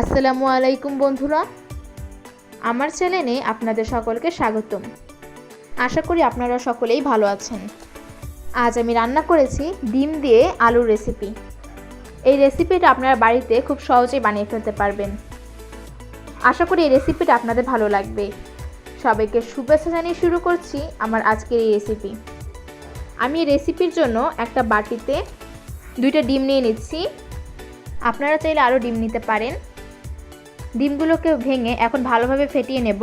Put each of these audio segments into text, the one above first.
আসসালামু আলাইকুম বন্ধুরা। আমার চ্যানেলে আপনাদের সকলকে স্বাগতম। আশা করি আপনারা সকলেই ভালো আছেন। আজ আমি রান্না করেছি ডিম দিয়ে আলুর রেসিপি। এই রেসিপিটা আপনারা বাড়িতে খুব সহজেই বানিয়ে ফেলতে পারবেন। আশা করি এই রেসিপিটা আপনাদের ভালো লাগবে। সবাইকে শুভেচ্ছা জানিয়ে শুরু করছি আমার আজকের এই রেসিপি। আমি এই রেসিপির জন্য একটা বাটিতে দুইটা ডিম নিয়ে নিচ্ছি। আপনারা চাইলে আরও ডিম নিতে পারেন। ডিমগুলোকে ভেঙে এখন ভালোভাবে ফেটিয়ে নেব।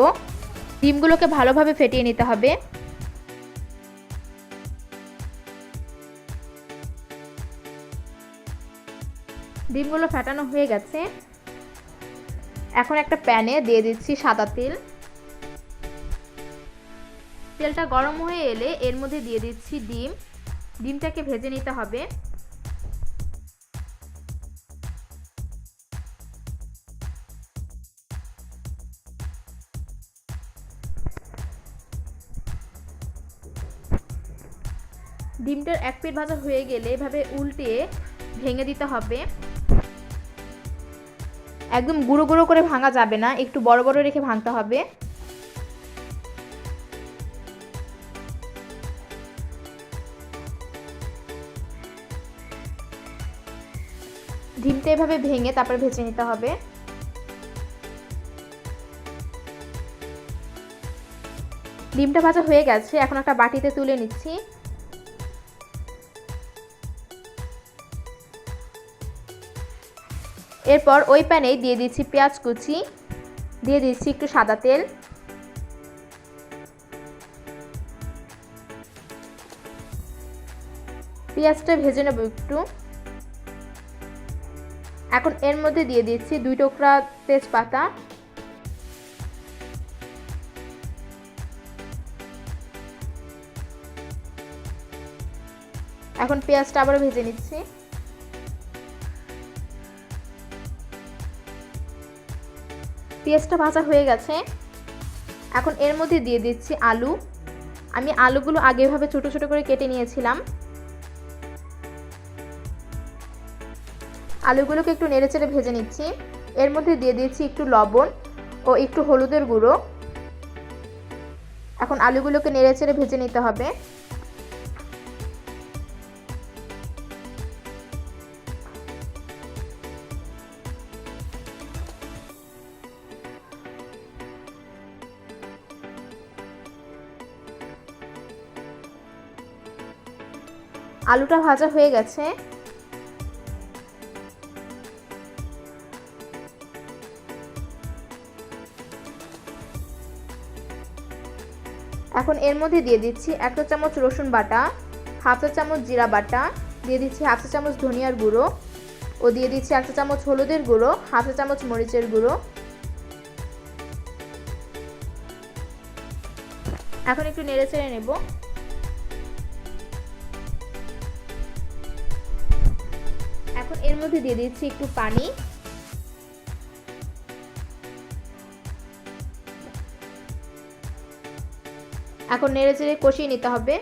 ডিমগুলোকে ভালোভাবে ফেটিয়ে নিতে হবে। ডিমগুলো ফেটানো হয়ে গেছে। এখন একটা প্যানে দিয়ে দিচ্ছি সাদা তেল। তেলটা গরম হয়ে এলে এর মধ্যে দিয়ে দিচ্ছি ডিম। ডিমটাকে ভেজে নিতে হবে। ডিমটার এক পিঠ ভাজা হয়ে গেলে এভাবে উল্টে ভেঙে দিতে হবে। একদম গুঁড়ো গুঁড়ো করে ভাঙা যাবে না, একটু বড় বড় রেখে ভাঙতে হবে। ডিমটা এভাবে ভেঙে তারপর ভেজে নিতে হবে। ডিমটা ভাজা হয়ে গেছে, এখন একটা বাটিতে তুলে নিচ্ছি। এরপর ওই প্যানেই দিয়ে দিচ্ছি পেঁয়াজ কুচি, দিয়ে দিচ্ছি একটু সাদা তেল। পেঁয়াজটা ভেজে নেব একটু। এখন এর মধ্যে দিয়ে দিচ্ছি দুই টুকরা তেজপাতা। এখন পেঁয়াজটা আবারও ভেজে নিচ্ছি। পেঁয়াজটা ভাজা হয়ে গেছে। এখন এর মধ্যে দিয়ে দিচ্ছি আলু। আমি আলুগুলো আগেভাবে ছোট ছোট করে কেটে নিয়েছিলাম। আলুগুলোকে একটু নেড়েচেড়ে ভেজে নিচ্ছি। এর মধ্যে দিয়ে দিচ্ছি একটু লবণ ও একটু হলুদের গুঁড়ো। এখন আলুগুলোকে নেড়েচেড়ে ভেজে নিতে হবে। আলুটা ভাজা হয়ে গেছে। এখন এর মধ্যে দিয়ে দিচ্ছি এক চামচ রসুন বাটা, হাফ চা চামচ জিরা বাটা, দিয়ে দিচ্ছি হাফ চা চামচ ধনিয়ার গুঁড়ো ও দিয়ে দিচ্ছি এক চামচ হলুদের গুঁড়ো, হাফ চা চামচ মরিচের গুঁড়ো। এখন একটু নেড়ে চেড়ে নেব। এখন এর মধ্যে দিয়ে দিচ্ছি একটু পানি। এখন নেড়ে চেড়ে কষিয়ে নিতে হবে।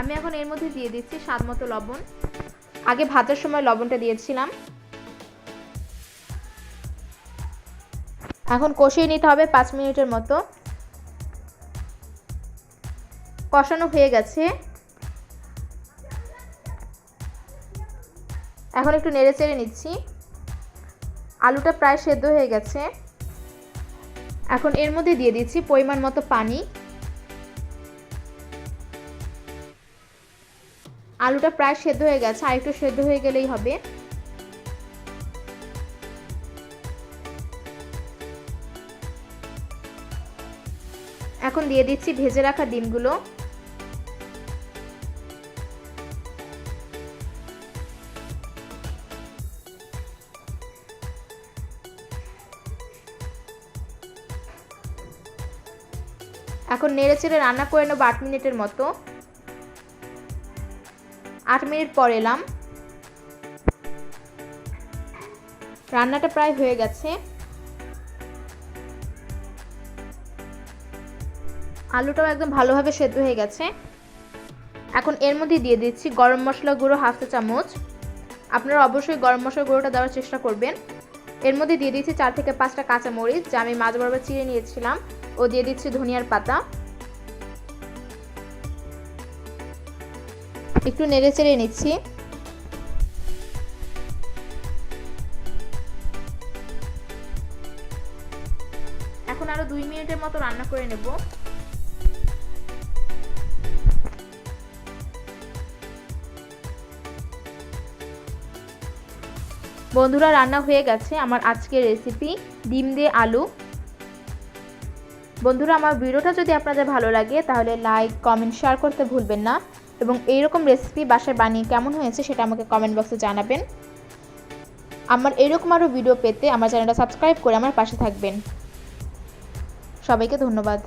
আমি এখন এর মধ্যে দিয়ে দিচ্ছি স্বাদ মতো লবণ। আগে ভাতের সময় লবণটা দিয়েছিলাম। এখন কষিয়ে নিতে হবে পাঁচ মিনিটের মতো। কষানো হয়ে গেছে। এখন একটু নেড়ে চেড়ে নিচ্ছি। আলুটা প্রায় সেদ্ধ হয়ে গেছে। এখন এর মধ্যে দিয়ে দিচ্ছি পরিমাণ মতো পানি। আলুটা প্রায় সেদ্ধ হয়ে গেছে, আর একটু সেদ্ধ হয়ে গেলেই হবে। এখন দিয়ে দিচ্ছি ভেজে রাখা ডিমগুলো। এখন নেড়ে চেড়ে রান্না করে নেব আট মিনিটের মতো। আট মিনিট পর এলাম। রান্নাটা প্রায় হয়ে গেছে। আলুটাও একদম ভালোভাবে সেদ্ধ হয়ে গেছে। এখন এর মধ্যে দিয়ে দিচ্ছি গরম মশলা গুঁড়ো হাফ চা চামচ। আপনারা অবশ্যই গরম মশলা গুঁড়োটা দেওয়ার চেষ্টা করবেন। এর মধ্যে দিয়ে দিচ্ছি চার থেকে পাঁচটা কাঁচা মরিচ যা আমি মাঝ বরাবর চিড়ে নিয়েছিলাম। ও দিয়ে দিচ্ছি ধনিয়ার পাতা। একটু নেড়ে চেড়ে নিচ্ছি। এখন আরও দুই মিনিটের মতো রান্না করে নেব। বন্ধুরা, রান্না হয়ে গেছে আমার আজকের রেসিপি ডিম দিয়ে আলু। বন্ধুরা, আমার ভিডিওটা যদি আপনাদের ভালো লাগে, তাহলে লাইক কমেন্ট শেয়ার করতে ভুলবেন না। এবং এইরকম রেসিপি বাসায় বানিয়ে কেমন হয়েছে সেটা আমাকে কমেন্ট বক্সে জানাবেন। আমার এরকম আরও ভিডিও পেতে আমার চ্যানেলটা সাবস্ক্রাইব করে আমার পাশে থাকবেন। সবাইকে ধন্যবাদ।